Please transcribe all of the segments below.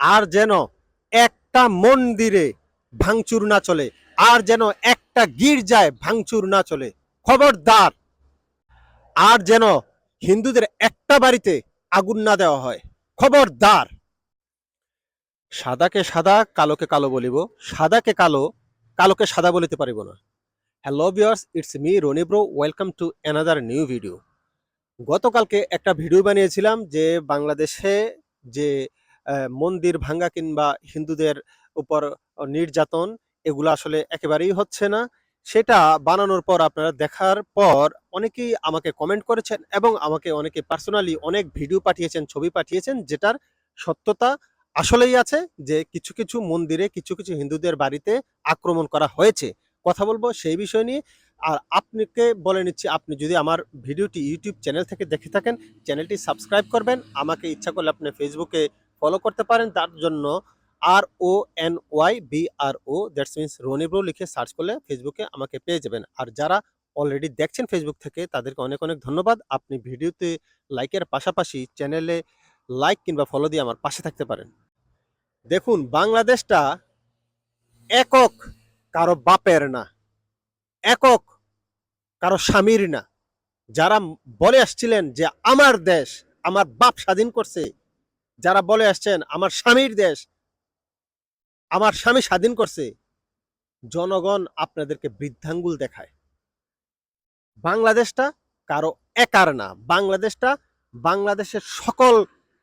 আর যেন একটা মন্দিরে ভাঙচুর না চলে, আর যেন একটা গির্জায় ভাঙচুর না চলে। খবরদার, আর যেন হিন্দুদের একটা বাড়িতে আগুন না দেওয়া হয়। খবরদার। সাদাকে সাদা, কালোকে কালো বলিব। সাদাকে কালো, কালোকে সাদা বলিতে পারিব না। Hello viewers, it's me Roni bro, welcome to another new video. গতকালকে একটা ভিডিও বানিয়েছিলাম যে বাংলাদেশে যে মন্দির ভাঙ্গা কিংবা হিন্দুদের উপর নির্যাতন, এগুলো আসলে একেবারেই হচ্ছে না। সেটা বানানোর পর আপনারা দেখার পর অনেকেই আমাকে কমেন্ট করেছেন এবং আমাকে অনেকে পার্সোনালি অনেক ভিডিও পাঠিয়েছেন, ছবি পাঠিয়েছেন যেটার সত্যতা আসলেই আছে যে কিছু কিছু মন্দিরে কিছু কিছু হিন্দুদের বাড়িতে আক্রমণ করা হয়েছে। কথা বলব সেই বিষয় নিয়ে। আর আপনাকে বলে নিচ্ছি, আপনি যদি আমার ভিডিওটি ইউটিউব চ্যানেল থেকে দেখে থাকেন চ্যানেলটি সাবস্ক্রাইব করবেন। আমাকে ইচ্ছা করলে আপনি ফেসবুকে ফলো করতে পারেন, তার জন্য R O N Y B R O that's means Ronybro লিখে সার্চ করলে ফেসবুকে আমাকে পেয়ে যাবেন। আর যারা অলরেডি দেখছেন ফেসবুক থেকে, তাদেরকে অনেক অনেক ধন্যবাদ। আপনি ভিডিওতে লাইকের পাশাপাশি চ্যানেলে লাইক কিংবা ফলো দিয়ে আমার পাশে থাকতে পারেন। দেখুন, বাংলাদেশটা একক কারও বাপের না, একক কারও স্বামীর না। যারা বলে আসছিলেন যে আমার দেশ, আমার বাপ স্বাধীন করছে যারা বলে আসছেন, আমার স্বামীর দেশ, আমার স্বামী স্বাধীন করছে। জনগণ আপনাদেরকে বৃদ্ধাঙ্গুল দেখায়। বাংলাদেশটা কারও একার না। বাংলাদেশটা বাংলাদেশের সকল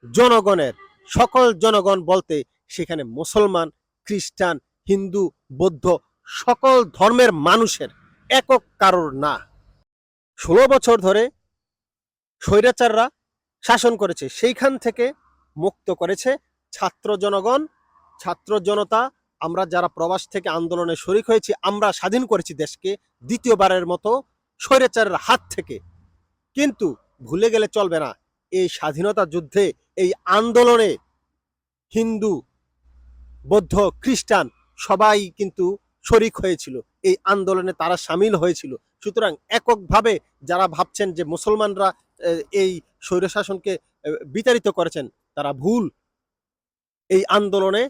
জনগণের, সকল জনগণ বলতে সেখানে মুসলমান, খ্রিস্টান, হিন্দু, বৌদ্ধ, সকল ধর্মের মানুষের একক কারোর না। ষোলো বছর ধরে স্বৈরাচাররা শাসন করেছে। সেইখান থেকে মুক্ত করেছে। ছাত্র জনগণ, ছাত্র জনতা, আমরা যারা প্রবাস থেকে আন্দোলনে শরিক হয়েছি, আমরা স্বাধীন করেছি দেশকে দ্বিতীয়বারের মতো স্বৈরাচারের হাত থেকে। কিন্তু ভুলে গেলে চলবে না, এই স্বাধীনতা যুদ্ধে, এই আন্দোলনে হিন্দু, বৌদ্ধ, খ্রিস্টান সবাই কিন্তু শরিক হয়েছিল, এই আন্দোলনে তারা সামিল হয়েছিল। সুতরাং এককভাবে যারা ভাবছেন যে মুসলমানরা এই স্বৈরশাসনকে বিতাড়িত করেছেন তারা ভুল। এই আন্দোলনে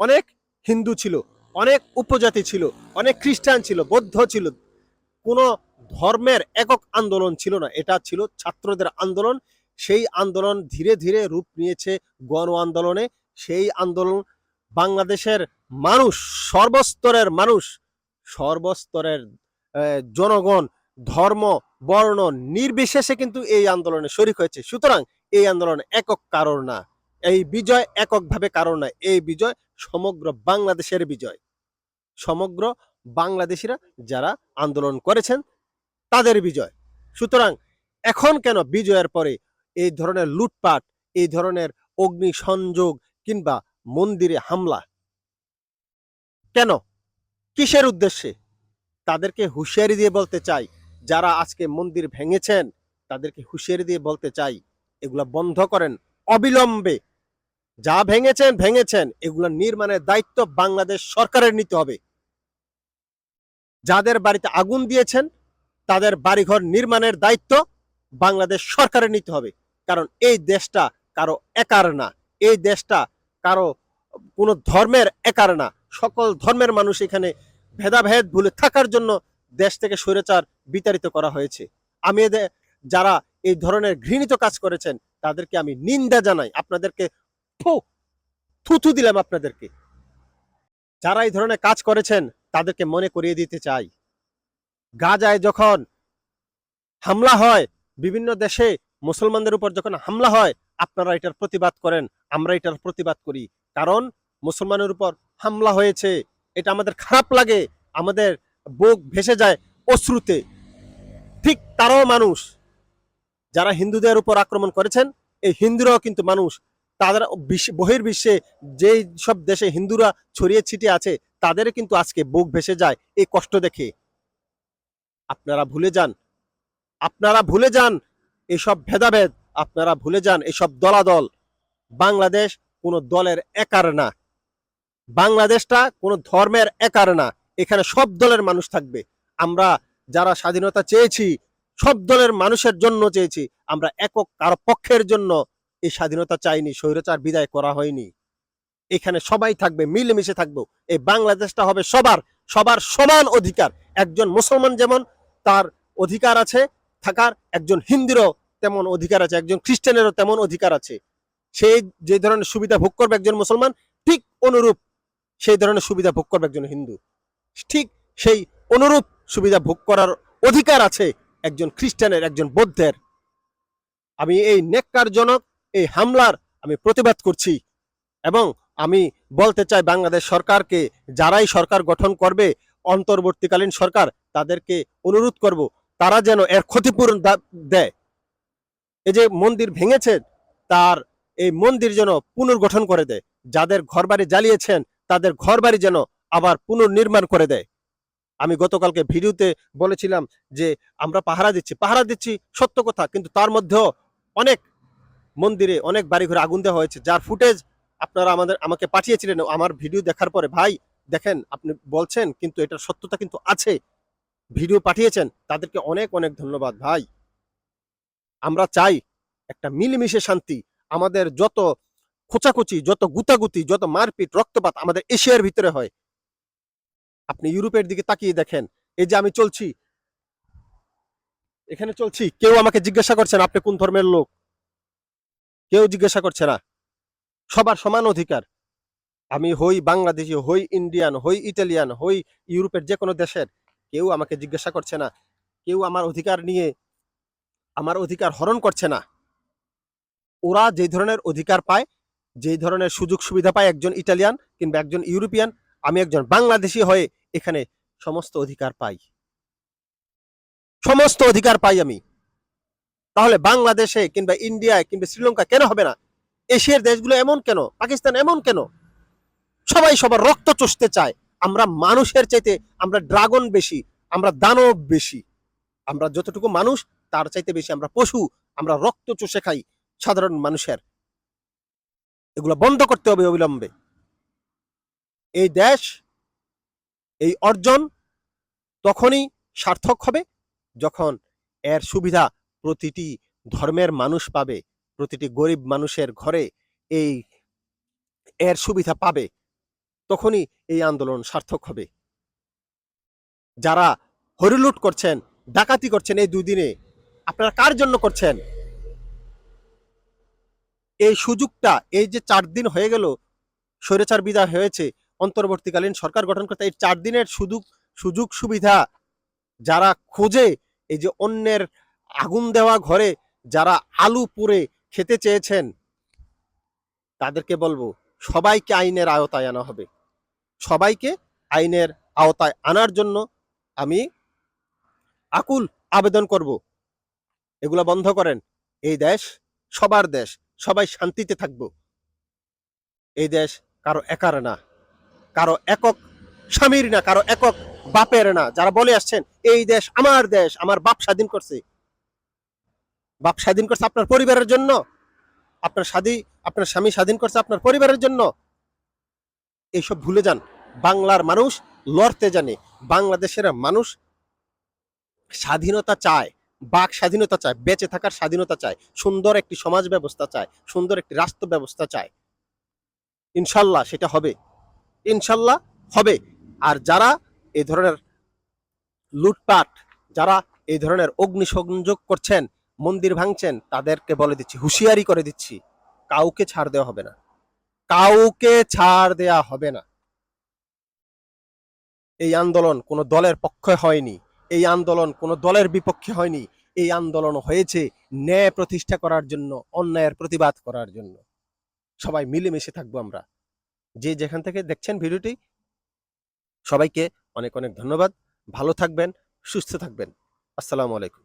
অনেক হিন্দু ছিল, অনেক উপজাতি ছিল, অনেক খ্রিস্টান ছিল, বৌদ্ধ ছিল। কোনো ধর্মের একক আন্দোলন ছিল না, এটা ছিল ছাত্রদের আন্দোলন। সেই আন্দোলন ধীরে ধীরে রূপ নিয়েছে গণ আন্দোলনে। সেই আন্দোলন বাংলাদেশের মানুষ, সর্বস্তরের মানুষ, সর্বস্তরের জনগণ, ধর্ম, বর্ণ নির্বিশেষে কিন্তু এই আন্দোলনে শরিক হয়েছে। সুতরাং এই আন্দোলন একক কারণ না, এই বিজয় এককভাবে কারণ না, এই বিজয় সমগ্র বাংলাদেশের বিজয়। সমগ্র বাংলাদেশিরা যারা আন্দোলন করেছেন, তাদের বিজয়। সুতরাং এখন কেন বিজয়ের পরে এই ধরনের লুটপাট, এই ধরনের অগ্নি সংযোগ কিংবা মন্দিরে হামলা? কেন? কিসের উদ্দেশ্যে? তাদেরকে হুঁশিয়ারি দিয়ে বলতে চাই, যারা আজকে মন্দির ভেঙেছেন, তাদেরকে হুঁশিয়ারি দিয়ে বলতে চাই এগুলা বন্ধ করেন অবিলম্বে। যা ভেঙেছেন ভেঙেছেন, এগুলা নির্মাণের দায়িত্ব বাংলাদেশ সরকারের নিতে হবে। যাদের বাড়িতে আগুন দিয়েছেন, তাদের বাড়িঘর নির্মাণের দায়িত্ব বাংলাদেশ সরকারের নিতে হবে। কারণ এই দেশটা কারও একার না। এই দেশটা কারও কোনো ধর্মের একার না। সকল ধর্মের মানুষ এখানে ভেদাভেদ, ভুলে থাকার জন্য দেশ থেকে স্বৈরাচার বিতাড়িত করা হয়েছে। আমি এদের যারা এই ধরনের ঘৃণিত কাজ করেছেন, তাদেরকে আমি নিন্দা জানাই। আপনাদেরকে থুথু দিলাম আপনাদেরকে। যারা এই ধরনের কাজ করেছেন, তাদেরকে মনে করিয়ে দিতে চাই। গাজায় যখন হামলা হয়, বিভিন্ন দেশে মুসলমানদের উপর যখন হামলা হয়, আপনারা এটার প্রতিবাদ করেন, আমরা এটার প্রতিবাদ করি। কারণ মুসলমানের উপর হামলা হয়েছে, এটা আমাদের খারাপ লাগে, আমাদের বুক ভেসে যায় অশ্রুতে। ঠিক তারাও মানুষ। যারা হিন্দুদের উপর আক্রমণ করেছেন, এই হিন্দুরাও কিন্তু মানুষ। তাদের বিশ্ব- বহির্বিশ্বে যেই সব দেশে হিন্দুরা ছড়িয়ে ছিটিয়ে আছে, তাদের কিন্তু আজকে বুক ভেসে যায় এই কষ্ট দেখে। আপনারা ভুলে যান। আপনারা ভুলে যান এসব ভেদাভেদ। আপনারা ভুলে যান এসব দলাদল। বাংলাদেশ কোনো দলের একার না। বাংলাদেশটা কোনো ধর্মের একার না। এখানে সব দলের মানুষ থাকবে। আমরা যারা স্বাধীনতা চেয়েছি সব দলের মানুষের জন্য চেয়েছি। আমরা একক কারও পক্ষের জন্য এই স্বাধীনতা চাইনি, স্বৈরাচার বিদায় করা হয়নি। এখানে সবাই থাকবে, মিলেমিশে থাকব। এই বাংলাদেশটা হবে সবার সবার সমান অধিকার। একজন মুসলমান যেমন তার অধিকার আছে থাকার, একজন হিন্দুরও তেমন অধিকার আছে, একজন খ্রিস্টানেরও তেমন অধিকার আছে। সেই যে ধরনের সুবিধা ভোগ করবে একজন মুসলমান, ঠিক অনুরূপ সেই ধরনের সুবিধা ভোগ করবে একজন হিন্দু। ঠিক সেই অনুরূপ সুবিধা ভোগ করার অধিকার আছে একজন খ্রিস্টানের, একজন বৌদ্ধের। আমি এই নেককারজনক, এই হামলার আমি প্রতিবাদ করছি এবং আমি বলতে চাই বাংলাদেশ সরকারকে, যারাই সরকার গঠন করবে, অন্তর্বর্তীকালীন সরকার তাদেরকে অনুরোধ করব, তারা যেন এর ক্ষতিপূরণ দেয়। এই যে মন্দির ভেঙেছে, তার এই মন্দির যেন পুনর্গঠন করে দেয়। যাদের ঘরবাড়ি জ্বালিয়েছেন, তাদের ঘরবাড়ি যেন আবার পুনর্নির্মাণ করে দেয়। আমি গতকালকে ভিডিওতে বলেছিলাম যে আমরা পাহারা দিচ্ছি পাহারা দিচ্ছি সত্য কথা, কিন্তু তার মধ্যেও অনেক মন্দিরে অনেক বাড়িঘরে আগুন দেওয়া হয়েছে, যার ফুটেজ আপনারা আমাদের, আমাকে পাঠিয়েছিলেন, আমার ভিডিও দেখার পরে, ভাই, দেখেন, আপনি বলছেন, কিন্তু এটার সত্যতা কিন্তু আছে, ভিডিও পাঠিয়েছেন, তাদেরকে অনেক অনেক ধন্যবাদ, ভাই। আমরা চাই একটা মিলেমিশে শান্তি, আমাদের যত খোঁচাখুচি, যত গুতাগুতি, যত মারপিট, রক্তপাত আমাদের এশিয়ার ভিতরে হয় আপনি ইউরোপের দিকে তাকিয়ে দেখেন। এই যে আমি চলছি। এখানে চলছি। কেউ আমাকে জিজ্ঞাসা করছেন আপনি কোন ধর্মের লোক? কেউ জিজ্ঞাসা করছে না। সবার সমান অধিকার। আমি হই বাংলাদেশি, হই ইন্ডিয়ান, হই ইটালিয়ান, হই ইউরোপের যে কোনো দেশের। কেউ আমাকে জিজ্ঞাসা করছে না। কেউ আমার অধিকার নিয়ে আমার অধিকার হরণ করছে না। ওরা যে ধরনের অধিকার পায়, যে ধরনের সুযোগ সুবিধা পায়, একজন ইটালিয়ান কিংবা একজন ইউরোপিয়ান, আমি একজন বাংলাদেশি হয়ে এখানে সমস্ত অধিকার পাই। সমস্ত অধিকার পাই আমি। তাহলে বাংলাদেশে কিংবা ইন্ডিয়ায় কিংবা শ্রীলঙ্কা কেন হবে না? এশিয়ার দেশগুলো এমন কেন? পাকিস্তান এমন কেন? সবাই সবার রক্ত চষতে চায়। আমরা মানুষের চাইতে আমরা ড্রাগন বেশি, আমরা দানব বেশি। আমরা যতটুকু মানুষ, তার চাইতে বেশি আমরা পশু, আমরা রক্ত চষে খাই সাধারণ মানুষের। এগুলো বন্ধ করতে হবে অবিলম্বে। এই দেশ এই অর্জন তখনই সার্থক হবে যখন এর সুবিধা প্রতিটি ধর্মের মানুষ পাবে, প্রতিটি গরিব মানুষের ঘরে এই এর সুবিধা পাবে, তখনই এই আন্দোলন সার্থক হবে। যারা হরিলুট করছেন, ডাকাতি করছেন এই দুদিনে আপনারা কার জন্য করছেন? এই সুযোগটা, এই যে চার দিন হয়ে গেল, স্বৈরাচার বিদায় হয়েছে অন্তর্বর্তীকালীন সরকার গঠন করতে এই চার দিনের সুযোগ সুযোগ সুবিধা যারা খোঁজে, এই যে অন্যের আগুন দেওয়া ঘরে যারা আলু পুড়ে খেতে চেয়েছেন, তাদেরকে বলব, সবাইকে আইনের আওতায় আনা হবে। সবাইকে আইনের আওতায় আনার জন্য আমি আকুল আবেদন করব। এগুলো বন্ধ করেন। এই দেশ সবার দেশ। সবাই শান্তিতে থাকব। এই দেশ কারও একার না। কারও একক স্বামীর না, কারও একক বাপের না। যারা বলে আসছেন, এই দেশ আমার দেশ, আমার বাপ স্বাধীন করছে। বাপ স্বাধীন করছে আপনার পরিবারের জন্য। আপনার স্বাধী, আপনার স্বামী স্বাধীন করছে আপনার পরিবারের জন্য। এইসব ভুলে যান। বাংলার মানুষ লড়তে জানে। বাংলাদেশের মানুষ স্বাধীনতা চায়, বাক স্বাধীনতা চায়, বেঁচে থাকার স্বাধীনতা চায়, সুন্দর একটি সমাজ ব্যবস্থা চায়, সুন্দর একটি রাষ্ট্র ব্যবস্থা চায়। ইনশাল্লাহ সেটা হবে। ইনশাল্লাহ হবে। আর যারা এই ধরনের লুটপাট, যারা এই ধরনের অগ্নিসংযোগ করছেন, মন্দির ভাঙছেন, তাদেরকে বলে দিচ্ছি, হুঁশিয়ারি করে দিচ্ছি, কাউকে ছাড় দেওয়া হবে না। কাউকে ছাড় দেয়া হবে না। এই আন্দোলন কোনো দলের পক্ষে হয়নি, এই আন্দোলন কোনো দলের বিপক্ষে হয়নি, এই আন্দোলন হয়েছে ন্যায় প্রতিষ্ঠা করার জন্য, অন্যায়ের প্রতিবাদ করার জন্য। সবাই মিলেমিশে থাকব আমরা। যে যেখান থেকে দেখছেন ভিডিওটি, সবাইকে অনেক অনেক ধন্যবাদ। ভালো থাকবেন, সুস্থ থাকবেন। আসসালামু আলাইকুম।